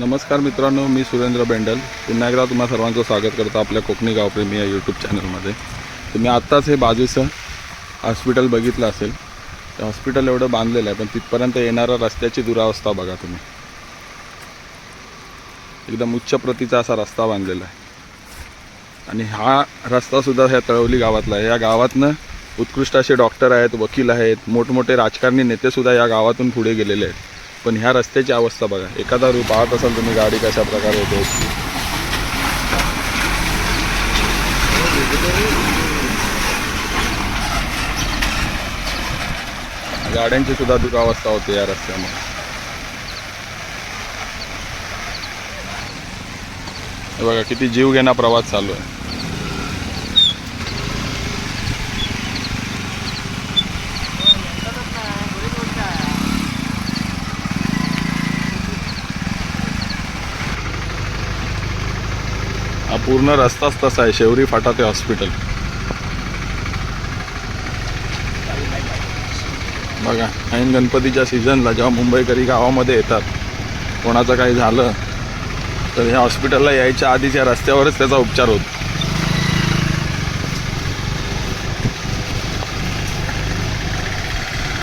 नमस्कार मित्रांनो मी सुरेंद्र बेंडल. पुन्हा एकदा तुम्हा सर्वांचं स्वागत करतो आपल्या कोकणी गावप्रेमी या यूट्यूब चॅनलमध्ये तुम्ही आत्ताच हे बाजूचं हॉस्पिटल बघितलं असेल. ते हॉस्पिटल एवढं बांधलेलं आहे पण तिथपर्यंत येणारा रस्त्याची दुरावस्था बघा तुम्ही. एकदम उच्च प्रतीचा असा रस्ता बांधलेला आहे. आणि हा रस्तासुद्धा ह्या तळवली गावातला आहे. या गावातनं उत्कृष्ट असे डॉक्टर आहेत वकील आहेत मोठमोठे राजकारणी नेतेसुद्धा या गावातून पुढे गेलेले आहेत. पण ह्या रस्त्याची अवस्था बघा. एखादा रूप पाहत असाल तुम्ही गाडी कशा प्रकारे होते गाड्यांची सुद्धा दुरावस्था होते या रस्त्यामुळे. हे बघा किती जीव घेणा प्रवास चालू आहे. हा पूर्ण रस्ताच तसा आहे. शेवरी फाटा ते हॉस्पिटल बघा ऐन गणपतीच्या सीझनला जेव्हा मुंबईकरी गावामध्ये येतात कोणाचं काही झालं तर ह्या हॉस्पिटलला यायच्या आधीच या रस्त्यावरच त्याचा उपचार होतो.